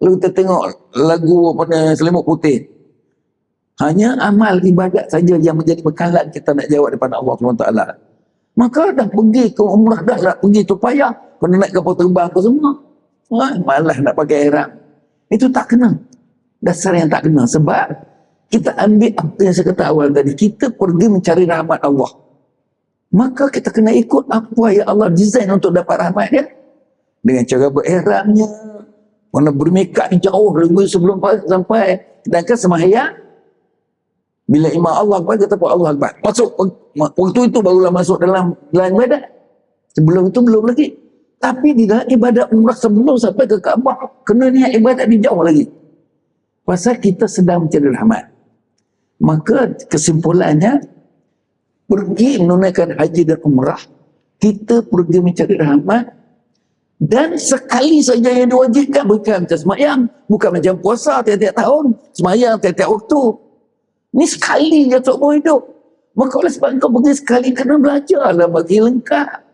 Lalu kita tengok lagu ni, selimut putih. Hanya amal ibadat saja yang menjadi bekalan kita nak jawab daripada Allah SWT. Maka dah pergi ke umrah, dah nak pergi tu payah. Kena naik kapal terbang apa semua. Ha, malah nak pakai ihram. Itu tak kena. Dasar yang tak kena. Sebab kita ambil apa yang saya kata awal tadi. Kita pergi mencari rahmat Allah. Maka kita kena ikut apa yang Allah design untuk dapat rahmat dia. Dengan cara berihramnya. Mana bermekat jauh lebih sebelum sampai. Sedangkan semahyang. Bila imam Allah Akbar, kita pun Allah Akbar. Masuk, waktu itu barulah masuk dalam dalam ibadat. Sebelum itu belum lagi. Tapi di dalam ibadat umrah sebelum sampai ke Kaabah, kena niat ibadat di jauh lagi. Pasal kita sedang mencari rahmat. Maka kesimpulannya, pergi menunaikan haji dan umrah, kita pergi mencari rahmat, dan sekali saja yang diwajibkan, bukan macam semayang, bukan macam puasa tiap-tiap tahun, semayang tiap-tiap waktu. Ni sekali je untuk hidup. Maka oleh sebab kau pergi sekali, kena belajar lah bagi lengkap.